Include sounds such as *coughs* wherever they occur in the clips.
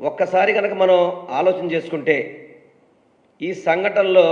ఒక్కసారి కనుక మనం ఆలోచన చేసుకుంటే ఈ సంఘటనలో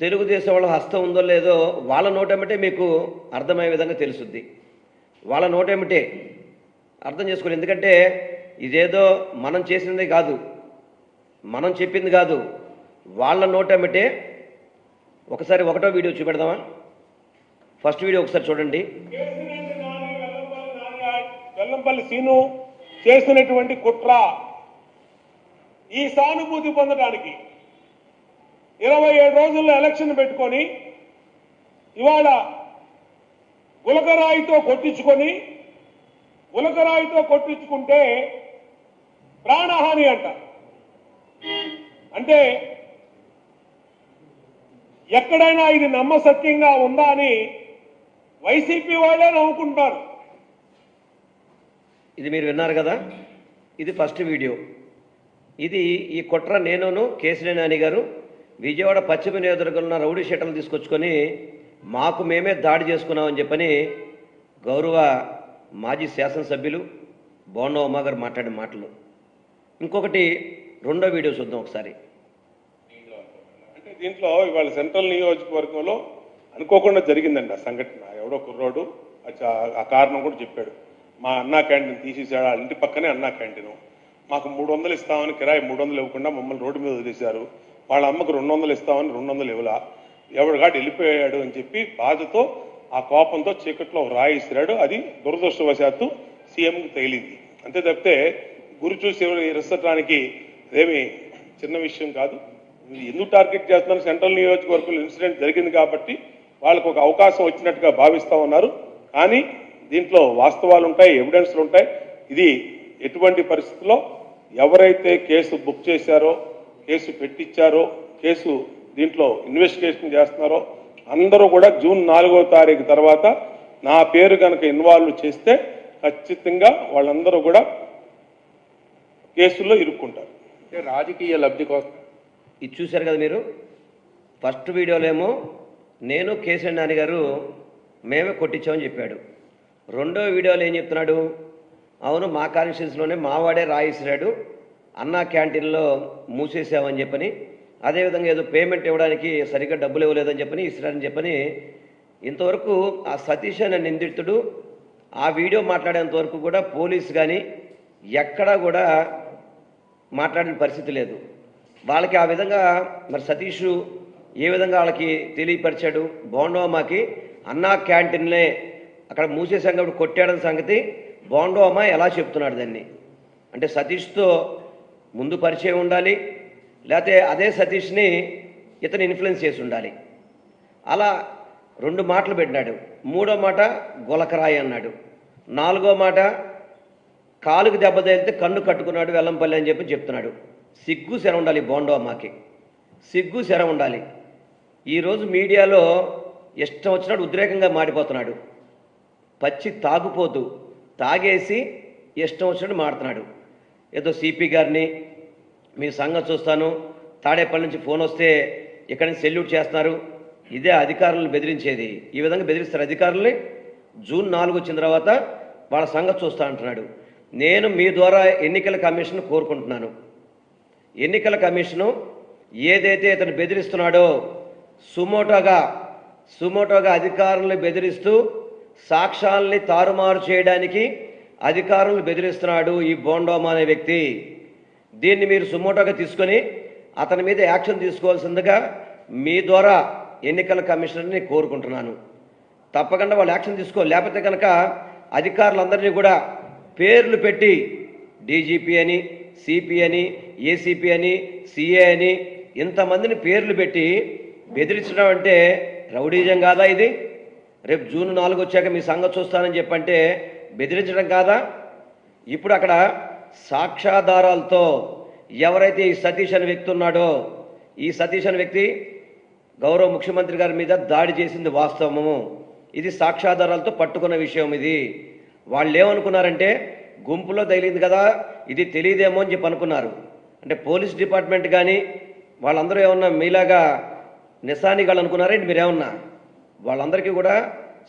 తెలుగుదేశం వాళ్ళ హస్తం ఉందో లేదో వాళ్ళ నోటేమిటే మీకు అర్థమయ్యే విధంగా తెలుసుద్ది. వాళ్ళ నోటెమ్మటే అర్థం చేసుకోండి ఎందుకంటే ఇదేదో మనం చేసింది కాదు మనం చెప్పింది కాదు. వాళ్ళ నోటెమ్మటే ఒకసారి ఒకటో వీడియో చూపెడదామా? ఫస్ట్ వీడియో ఒకసారి చూడండి. వెల్లంపల్లి సీను చేసినటువంటి కుట్ర ఈ సానుభూతి పొందడానికి ఇరవై ఏడు రోజుల్లో ఎలక్షన్ పెట్టుకొని ఇవాళ గులకరాయితో కొట్టించుకొని గులకరాయితో కొట్టించుకుంటే ప్రాణహాని అంట. అంటే ఎక్కడైనా ఇది నమ్మసత్యంగా ఉందా అని వైసీపీ వాళ్ళే నవ్వుకుంటారు ఇది మీరు విన్నారు కదా? ఇది ఫస్ట్ వీడియో ఇది ఈ కుట్ర నేనును కేసినేని నాని గారు విజయవాడ పశ్చిమ నియోజకవర్గంలో ఉన్న రౌడీ షీటర్లు తీసుకొచ్చుకొని మాకు మేమే దాడి చేసుకున్నామని చెప్పని గౌరవ మాజీ శాసనసభ్యులు బోండా ఉమా గారు మాట్లాడిన మాటలు. ఇంకొకటి రెండో వీడియో చూద్దాం ఒకసారి. అంటే దీంట్లో ఇవాళ సెంట్రల్ నియోజకవర్గంలో అనుకోకుండా జరిగిందండి ఆ సంఘటన. ఎవడో కుర్రోడు ఆ కారణం కూడా చెప్పాడు. మా అన్నా క్యాంటీన్ తీసేసాడు వాళ్ళ ఇంటి పక్కనే అన్నా క్యాంటీన్. మాకు మూడు వందలు ఇస్తామని కిరాయి మూడు వందలు ఇవ్వకుండా మమ్మల్ని రోడ్డు మీద వదిలేశారు. వాళ్ళ అమ్మకు రెండు వందలు ఇస్తామని రెండు వందలు ఇవ్వలా. ఎవడుగాడు వెళ్ళిపోయాడు అని చెప్పి బాధతో ఆ కోపంతో చీకట్లో ఒక అది దురదృష్టవశాత్తు సీఎంకు తగిలింది. అంతే తప్పితే గురి చూసి ఎవరు అదేమి చిన్న విషయం కాదు. ఎందుకు టార్గెట్ చేస్తున్నారు? సెంట్రల్ నియోజకవర్గంలో ఇన్సిడెంట్ జరిగింది కాబట్టి వాళ్ళకు ఒక అవకాశం వచ్చినట్టుగా భావిస్తా ఉన్నారు. కానీ దీంట్లో వాస్తవాలు ఉంటాయి ఎవిడెన్స్లు ఉంటాయి. ఇది ఎటువంటి పరిస్థితుల్లో ఎవరైతే కేసు బుక్ చేశారో కేసు పెట్టించారో కేసు దీంట్లో ఇన్వెస్టిగేషన్ చేస్తున్నారో అందరూ కూడా జూన్ నాలుగో తారీఖు తర్వాత నా పేరు కనుక ఇన్వాల్వ్ చేస్తే ఖచ్చితంగా వాళ్ళందరూ కూడా కేసుల్లో ఇరుక్కుంటారు. అంటే రాజకీయ లబ్ధి కోసం. ఇది చూశారు కదా మీరు? ఫస్ట్ వీడియోలో ఏమో నేను కేసీఆర్ నాని గారు మేమే కొట్టించామని చెప్పాడు. రెండో వీడియోలో ఏం చెప్తున్నాడు? అవును మా కాన్స్టిట్యూన్సీలోనే మావాడే రాయిసిరాడు అన్నా క్యాంటీన్లో మూసేసామని చెప్పని అదేవిధంగా ఏదో పేమెంట్ ఇవ్వడానికి సరిగ్గా డబ్బులు ఇవ్వలేదని చెప్పని ఇసిరారని చెప్పని ఇంతవరకు ఆ సతీష్ అనే నిందితుడు ఆ వీడియో మాట్లాడేంత వరకు కూడా పోలీస్ కానీ ఎక్కడా కూడా మాట్లాడిన పరిస్థితి లేదు. వాళ్ళకి ఆ విధంగా మరి సతీష్ ఏ విధంగా వాళ్ళకి తెలియపరిచాడు? బోండోమాకి అన్నా క్యాంటీన్లే అక్కడ మూసే కాబట్టి కొట్టాడని సంగతి బోండోమా ఎలా చెప్తున్నాడు దాన్ని? అంటే సతీష్తో ముందు పరిచయం ఉండాలి లేకపోతే అదే సతీష్ని ఇతను ఇన్ఫ్లుయెన్స్ చేసి ఉండాలి. అలా రెండు మాటలు పెట్టినాడు. మూడో మాట గులకరాయి అన్నాడు. నాలుగో మాట కాలుకి దెబ్బ తగిలితే కన్ను కట్టుకున్నాడు వెల్లంపల్లి అని చెప్పి చెప్తున్నాడు. సిగ్గు శర ఉండాలి బోండో అమ్మకి. సిగ్గు శర ఉండాలి. ఈరోజు మీడియాలో ఇష్టం వచ్చినట్టు ఉద్రేకంగా మాడిపోతున్నాడు పచ్చి తాగుపోతూ తాగేసి ఇష్టం వచ్చినట్టు మాడుతున్నాడు ఏదో సిపి గారిని మీ సంఘం చూస్తాను. తాడేపల్లి నుంచి ఫోన్ వస్తే ఇక్కడ నుంచి సెల్యూట్ చేస్తున్నారు. ఇదే అధికారులను బెదిరించేది. ఈ విధంగా బెదిరిస్తారు అధికారుల్ని. జూన్ నాలుగు వచ్చిన తర్వాత వాళ్ళ సంగతి చూస్తా అంటున్నాడు. నేను మీ ద్వారా ఎన్నికల కమిషన్ కోరుకుంటున్నాను. ఎన్నికల కమిషను ఏదైతే ఇతను బెదిరిస్తున్నాడో సుమోటోగా సుమోటోగా అధికారులను బెదిరిస్తూ సాక్ష్యాల్ని తారుమారు చేయడానికి అధికారులను బెదిరిస్తున్నాడు ఈ బోండోమా అనే వ్యక్తి. దీన్ని మీరు సుమోటోగా తీసుకొని అతని మీద యాక్షన్ తీసుకోవాల్సిందిగా మీ ద్వారా ఎన్నికల కమిషనర్ని కోరుకుంటున్నాను. తప్పకుండా వాళ్ళు యాక్షన్ తీసుకో లేకపోతే కనుక అధికారులందరినీ కూడా పేర్లు పెట్టి డీజీపీ అని సిపి అని ఏసీపీ అని సిఏ అని ఇంతమందిని పేర్లు పెట్టి బెదిరించడం అంటే రౌడీజం కాదా ఇది? రేపు జూన్ నాలుగు వచ్చాక మీ సంగతి చూస్తానని చెప్పంటే బెదిరించడం కాదా? ఇప్పుడు అక్కడ సాక్ష్యాధారాలతో ఎవరైతే ఈ సతీష్ అనే వ్యక్తి ఉన్నాడో ఈ సతీష్ అనే వ్యక్తి గౌరవ ముఖ్యమంత్రి గారి మీద దాడి చేసింది వాస్తవము. ఇది సాక్ష్యాధారాలతో పట్టుకున్న విషయం ఇది. వాళ్ళు ఏమనుకున్నారంటే గుంపులో తగిలింది కదా ఇది తెలియదేమో అని చెప్పి అనుకున్నారు. అంటే పోలీస్ డిపార్ట్మెంట్ కానీ వాళ్ళందరూ ఏమన్నా మీలాగా నిశానిగాళ్ళు అనుకున్నారేంటి మీరేమన్నా వాళ్ళందరికీ కూడా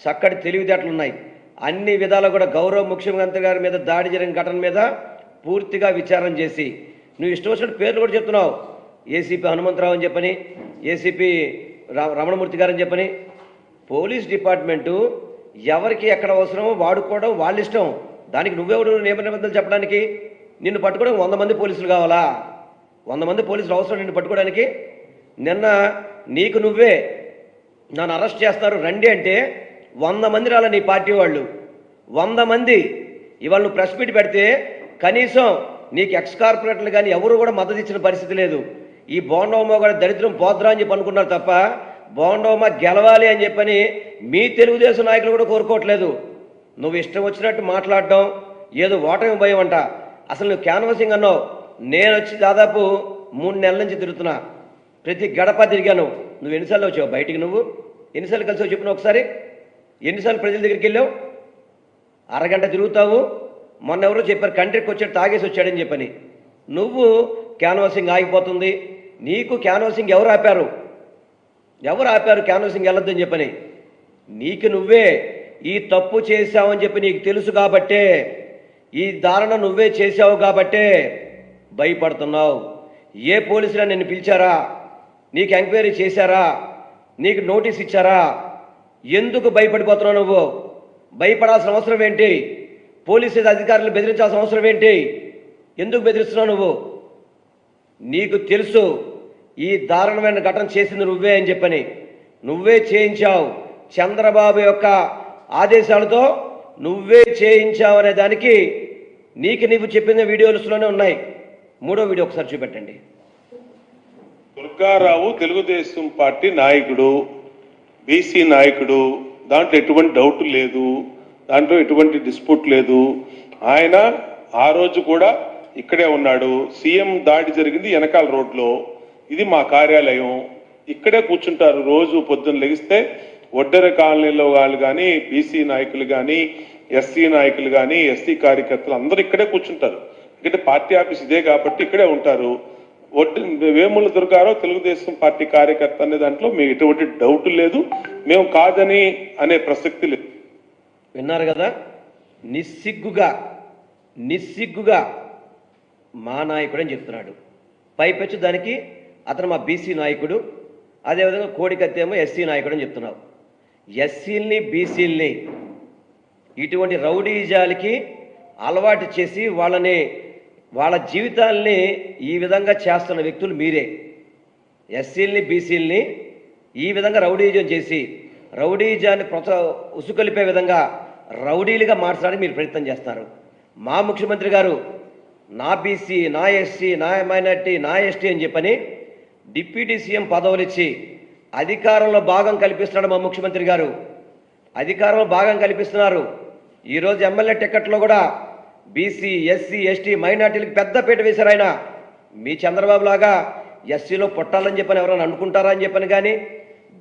చక్కటి తెలివితేటలు ఉన్నాయి. అన్ని విధాలు కూడా గౌరవ ముఖ్యమంత్రి గారి మీద దాడి జరిగిన ఘటన మీద పూర్తిగా విచారణ చేసి నువ్వు ఇష్టం వచ్చినట్టు పేర్లు కూడా చెప్తున్నావు. ఏసీపీ హనుమంతరావు అని చెప్పని ఏసీపీ రమణమూర్తి గారు అని చెప్పని పోలీస్ డిపార్ట్మెంటు ఎవరికి ఎక్కడ అవసరమో వాడుకోవడం వాళ్ళ ఇష్టం. దానికి నువ్వెవరు నియమ నిబంధనలు చెప్పడానికి? నిన్ను పట్టుకోవడం వంద మంది పోలీసులు కావాలా? వంద మంది పోలీసులు అవసరం నిన్ను పట్టుకోవడానికి? నిన్న నీకు నువ్వే నన్ను అరెస్ట్ చేస్తారు రండి అంటే వంద మంది రాల నీ పార్టీ వాళ్ళు. వంద మంది. ఇవాళ నువ్వు ప్రెస్ మీట్ పెడితే కనీసం నీకు ఎక్స్ కార్పొరేటర్లు కానీ ఎవరు కూడా మద్దతు ఇచ్చిన పరిస్థితి లేదు. ఈ బోండోమా కూడా దరిద్రం పోద్రా అని చెప్పి అనుకున్నారు తప్ప బోండోమా గెలవాలి అని చెప్పని మీ తెలుగుదేశం నాయకులు కూడా కోరుకోవట్లేదు. నువ్వు ఇష్టం వచ్చినట్టు మాట్లాడడం ఏదో ఓటమి భయం అంట. అసలు నువ్వు క్యాన్వసింగ్ అన్నావు. నేను వచ్చి దాదాపు మూడు నెలల నుంచి తిరుగుతున్నా. ప్రతి గడప తిరిగాను. నువ్వు ఎన్నిసార్లు వచ్చావు? బయటికి నువ్వు? ఎన్నిసార్లు కలిసి చెప్పిన ఒకసారి? ఎన్నిసార్లు ప్రజల దగ్గరికి వెళ్ళావు? అరగంట తిరుగుతావు? మొన్న ఎవరో చెప్పారు కంట్రీకి వచ్చాడు తాగేసి వచ్చాడని చెప్పని. నువ్వు క్యాన్వాసింగ్ ఆగిపోతుంది. నీకు క్యాన్వాసింగ్ ఎవరు ఆపారు? ఎవరు ఆపారు క్యాన్వాసింగ్ వెళ్ళొద్దని చెప్పని? నీకు నువ్వే ఈ తప్పు చేశావని చెప్పి నీకు తెలుసు కాబట్టే ఈ దారుణ నువ్వే చేశావు కాబట్టే భయపడుతున్నావు. ఏ పోలీసులు నిన్ను పిలిచారా? నీకు ఎంక్వైరీ చేశారా? నీకు నోటీస్ ఇచ్చారా? ఎందుకు భయపడిపోతున్నావు నువ్వు? భయపడాల్సిన అవసరం ఏంటి? పోలీసు అధికారులు బెదిరించాల్సిన అవసరం ఏంటి? ఎందుకు బెదిరిస్తున్నావు నువ్వు? నీకు తెలుసు ఈ దారుణమైన ఘటన చేసింది నువ్వే అని చెప్పని. నువ్వే చేయించావు. చంద్రబాబు యొక్క ఆదేశాలతో నువ్వే చేయించావు అనే దానికి నీకు నీవు చెప్పిన వీడియోస్లోనే ఉన్నాయి. మూడో వీడియో ఒకసారి చూపెట్టండి. దుర్గారావు తెలుగుదేశం పార్టీ నాయకుడు బీసీ నాయకుడు దాంట్లో ఎటువంటి డౌట్ లేదు దాంట్లో ఎటువంటి డిస్ప్యూట్ లేదు. ఆయన ఆ రోజు కూడా ఇక్కడే ఉన్నాడు. సీఎం దాడి జరిగింది వెనకాల రోడ్లో. ఇది మా కార్యాలయం. ఇక్కడే కూర్చుంటారు. రోజు పొద్దున్న లెగిస్తే ఒడ్డెర కాలనీలో వాళ్ళు కానీ బీసీ నాయకులు కానీ ఎస్సీ నాయకులు కానీ ఎస్సీ కార్యకర్తలు అందరూ ఇక్కడే కూర్చుంటారు. ఎందుకంటే పార్టీ ఆఫీస్ ఇదే కాబట్టి ఇక్కడే ఉంటారు. ఒడ్డు వేముల దుర్గారావు తెలుగుదేశం పార్టీ కార్యకర్త అనే దాంట్లో మీకు ఎటువంటి డౌట్ లేదు. మేము కాదని అనే ప్రసక్తి లేదు. విన్నారు కదా? నిస్సిగ్గుగా నిస్సిగ్గుగా మా నాయకుడు అని చెప్తున్నాడు. పైపెచ్చు దానికి అతను మా బీసీ నాయకుడు అదేవిధంగా కోడికత్తేమో ఎస్సీ నాయకుడు అని చెప్తున్నావు. ఎస్సీల్ని బీసీల్ని ఇటువంటి రౌడీజాలకి అలవాటు చేసి వాళ్ళని వాళ్ళ జీవితాల్ని ఈ విధంగా చేస్తున్న వ్యక్తులు మీరే. ఎస్సీల్ని బీసీల్ని ఈ విధంగా రౌడీజం చేసి రౌడీజాన్ని ప్రొచ ఉసుకొలిపే విధంగా రౌడీలుగా మార్చడానికి మీరు ప్రయత్నం చేస్తున్నారు మా ముఖ్యమంత్రి గారు నా బీసీ నా ఎస్సీ నా మైనార్టీ నా ఎస్టీ అని చెప్పని డిప్యూటీ సీఎం పదవులు ఇచ్చి అధికారంలో భాగం కల్పిస్తున్నాడు మా ముఖ్యమంత్రి గారు. అధికారంలో భాగం కల్పిస్తున్నారు. ఈరోజు ఎమ్మెల్యే టికెట్లో కూడా బీసీ ఎస్సీ ఎస్టీ మైనార్టీలకు పెద్ద పీట వేశారు ఆయన. మీ చంద్రబాబు లాగా ఎస్సీలో పుట్టాలని చెప్పని ఎవరైనా అనుకుంటారా అని చెప్పని కానీ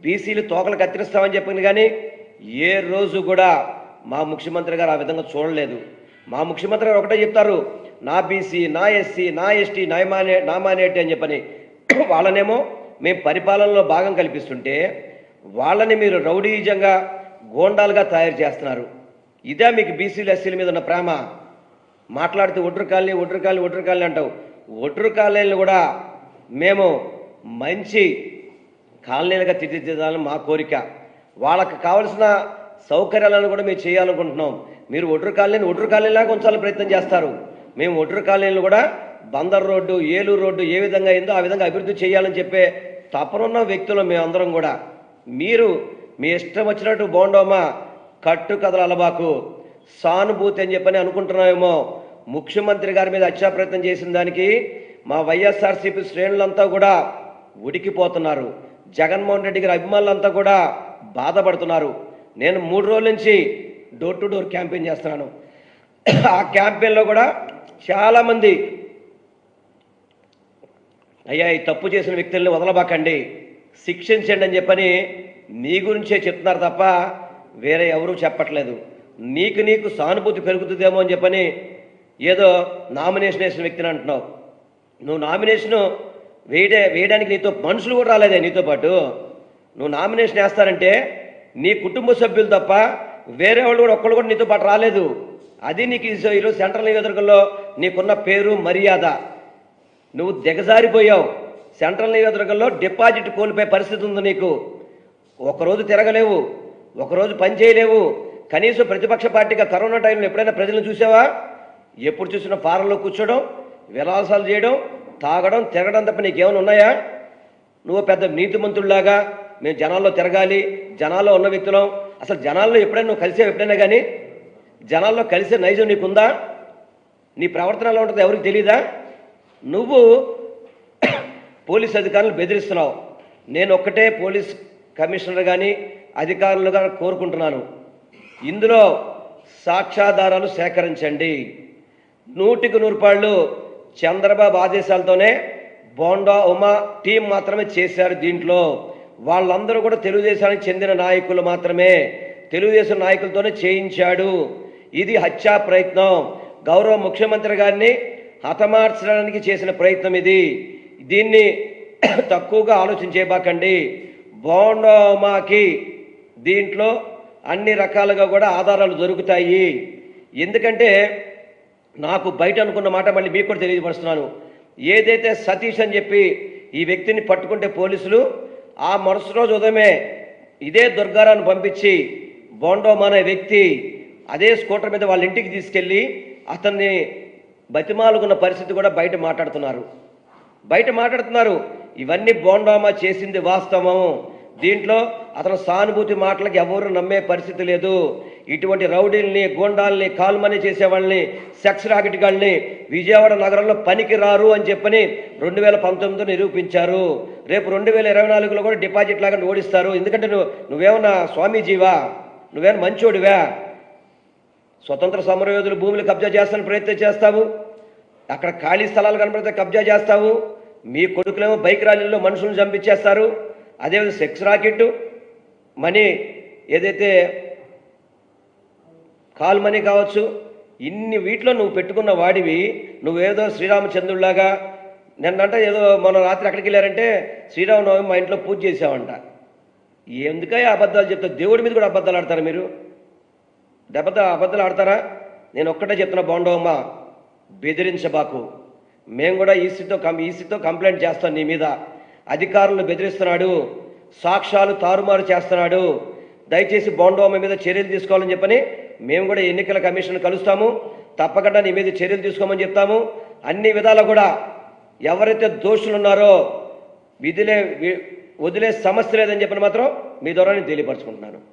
బీసీలు తోకలు కత్తిరిస్తామని చెప్పని కానీ ఏ రోజు కూడా మా ముఖ్యమంత్రి గారు ఆ విధంగా చూడలేదు. మా ముఖ్యమంత్రి గారు ఒకటే చెప్తారు నా బీసీ నా ఎస్సీ నా ఎస్టీ నా మానే నా మానేటి అని చెప్పని. వాళ్ళనేమో మేము పరిపాలనలో భాగం కల్పిస్తుంటే వాళ్ళని మీరు రౌడీజంగా గోండాలుగా తయారు చేస్తున్నారు. ఇదే మీకు బీసీలు ఎస్సీల మీద ఉన్న ప్రేమ. మాట్లాడితే Odru colony Odru colony Odru colony అంటావు. ఒడ్రు కాలనీలు కూడా మేము మంచి కాలనీలుగా తీర్చిదిద్దాలని మా కోరిక. వాళ్ళకి కావలసిన సౌకర్యాలను కూడా మేము చేయాలనుకుంటున్నాం. మీరు ఒడ్రు కాలనీని ఒడ్రు కాలనీలాగా ఉంచాలని ప్రయత్నం చేస్తారు. మేము ఒడ్రు కాలనీలు కూడా బందర్ రోడ్డు ఏలూరు రోడ్డు ఏ విధంగా అయిందో ఆ విధంగా అభివృద్ధి చేయాలని చెప్పే తపనున్న వ్యక్తులు మేమందరం కూడా. మీరు మీ ఇష్టం వచ్చినట్టు బోండోమా కట్టు కథలు అలబాకు. సానుభూతి అని చెప్పని అనుకుంటున్నామేమో ముఖ్యమంత్రి గారి మీద హత్యా ప్రయత్నం చేసిన దానికి మా వైఎస్ఆర్సీపీ శ్రేణులంతా కూడా ఉడికిపోతున్నారు. జగన్మోహన్ రెడ్డి గారి అభిమానులంతా కూడా బాధపడుతున్నారు. నేను మూడు రోజుల నుంచి డోర్ టు డోర్ క్యాంపెయిన్ చేస్తున్నాను. ఆ క్యాంపెయిన్లో కూడా చాలామంది అయ్యా ఈ తప్పు చేసిన వ్యక్తుల్ని వదలబాకండి శిక్షించండి అని చెప్పని నీ గురించే చెప్తున్నారు తప్ప వేరే ఎవరూ చెప్పట్లేదు. నీకు నీకు సానుభూతి పెరుగుతుందేమో అని చెప్పని ఏదో నామినేషన్ వేసిన వ్యక్తిని అంటున్నావు. నువ్వు నామినేషను వేయడే వేయడానికి నీతో మనుషులు కూడా రాలేదే నీతో పాటు. నువ్వు నామినేషన్ వేస్తారంటే నీ కుటుంబ సభ్యులు తప్ప వేరే వాళ్ళు కూడా ఒక్కళ్ళు కూడా నీతో పాటు రాలేదు. అది నీకు ఈరోజు సెంట్రల్ నియోజకవర్గంలో నీకున్న పేరు మర్యాద. నువ్వు దిగజారిపోయావు. సెంట్రల్ నియోజకవర్గంలో డిపాజిట్ కోల్పోయే పరిస్థితి ఉంది నీకు. ఒకరోజు తిరగలేవు. ఒకరోజు పని చేయలేవు. కనీసం ప్రతిపక్ష పార్టీగా కరోనా టైంలో ఎప్పుడైనా ప్రజలను చూసావా? ఎప్పుడు చూసినా ఫారంలో కూర్చోడం విలాసాలు చేయడం తాగడం తిరగడం తప్ప నీకేమైనా ఉన్నాయా? నువ్వు పెద్ద నీతిమంతుడిలాగా మేము జనాల్లో తిరగాలి జనాల్లో ఉన్న వ్యక్తులం. అసలు జనాల్లో ఎప్పుడైనా నువ్వు కలిసే ఎప్పుడైనా కానీ జనాల్లో కలిసే నైజం నీకుందా? నీ ప్రవర్తన ఎలా ఉంటుందో ఎవరికి తెలీదా? నువ్వు పోలీస్ అధికారులు బెదిరిస్తున్నావు. నేను ఒక్కటే పోలీస్ కమిషనర్ కానీ అధికారులుగా కోరుకుంటున్నాను. ఇందులో సాక్ష్యాధారాలు సేకరించండి. నూటికి నూరు రూపాయలు చంద్రబాబు ఆదేశాలతోనే బోండా ఉమా టీం మాత్రమే చేశారు దీంట్లో. వాళ్ళందరూ కూడా తెలుగుదేశానికి చెందిన నాయకులు మాత్రమే తెలుగుదేశం నాయకులతోనే చేయించాడు. ఇది హత్యా ప్రయత్నం. గౌరవ ముఖ్యమంత్రి గారిని హతమార్చడానికి చేసిన ప్రయత్నం ఇది. దీన్ని *coughs* తక్కువగా ఆలోచించేబాకండి బోండోమాకి దీంట్లో అన్ని రకాలుగా కూడా ఆధారాలు దొరుకుతాయి. ఎందుకంటే నాకు బయట అనుకున్న మాట మళ్ళీ మీకు కూడా తెలియపరుస్తున్నాను. ఏదైతే సతీష్ అని చెప్పి ఈ వ్యక్తిని పట్టుకుంటే పోలీసులు ఆ మరుసటి రోజు ఉదయమే ఇదే దుర్గారాన్ని పంపించి బోండోమ్ అనే వ్యక్తి అదే స్కూటర్ మీద వాళ్ళ ఇంటికి తీసుకెళ్ళి అతన్ని బతిమాలుకున్న పరిస్థితి కూడా బయట మాట్లాడుతున్నారు. బయట మాట్లాడుతున్నారు. ఇవన్నీ బోండామా చేసింది వాస్తవం. దీంట్లో అతను సానుభూతి మాటలకు ఎవరు నమ్మే పరిస్థితి లేదు. ఇటువంటి రౌడీల్ని గోండాల్ని కాల్మని చేసేవాళ్ళని సెక్స్ రాకెట్ గాళ్ళని విజయవాడ నగరంలో పనికి రారు అని చెప్పని రెండు వేల పంతొమ్మిదిలో నిరూపించారు. రేపు రెండు వేల ఇరవై నాలుగులో కూడా డిపాజిట్ లాగా ఓడిస్తారు. ఎందుకంటే నువ్వు నువ్వేమన్నా స్వామీజీవా? నువ్వేమన్నా మంచోడివా? స్వతంత్ర సమరయోధులు భూములు కబ్జా చేస్తానికి ప్రయత్నం చేస్తావు. అక్కడ ఖాళీ స్థలాలు కనపడితే కబ్జా చేస్తావు. మీ కొడుకులేమో బైక్ ర్యాలీల్లో మనుషులను చంపించేస్తారు. అదేవిధంగా సెక్స్ రాకెట్ మనీ ఏదైతే కాల్ మనీ కావచ్చు ఇన్ని వీటిలో నువ్వు పెట్టుకున్న వాడివి నువ్వేదో శ్రీరామచంద్రుడిలాగా నిన్నంట ఏదో మొన్న రాత్రి అక్కడికి వెళ్ళారంటే శ్రీరామనవమి మా ఇంట్లో పూజ చేసావంట ఎందుకయ్యా అబద్ధాలు చెప్తావు? దేవుడి మీద కూడా అబద్ధాలు ఆడతారా మీరు? దెబ్బత అబద్ధాలు ఆడతారా? నేను ఒక్కటే చెప్తున్నా బాగుండవమ్మ బెదిరించబాకు. మేము కూడా ఈసీతో కం ఈసీతో కంప్లైంట్ చేస్తాం నీ మీద. అధికారులను బెదిరిస్తున్నాడు. సాక్ష్యాలు తారుమారు చేస్తున్నాడు. దయచేసి బోండోమ మీద చర్యలు తీసుకోవాలని చెప్పని మేము కూడా ఎన్నికల కమిషన్ కలుస్తాము. తప్పకుండా నీ మీద చర్యలు తీసుకోమని చెప్తాము. అన్ని విధాలా కూడా ఎవరైతే దోషులు ఉన్నారో విధిలే వదిలే సమస్య లేదని చెప్పని మాత్రం మీ ద్వారా నేను తెలియపరచుకుంటున్నాను.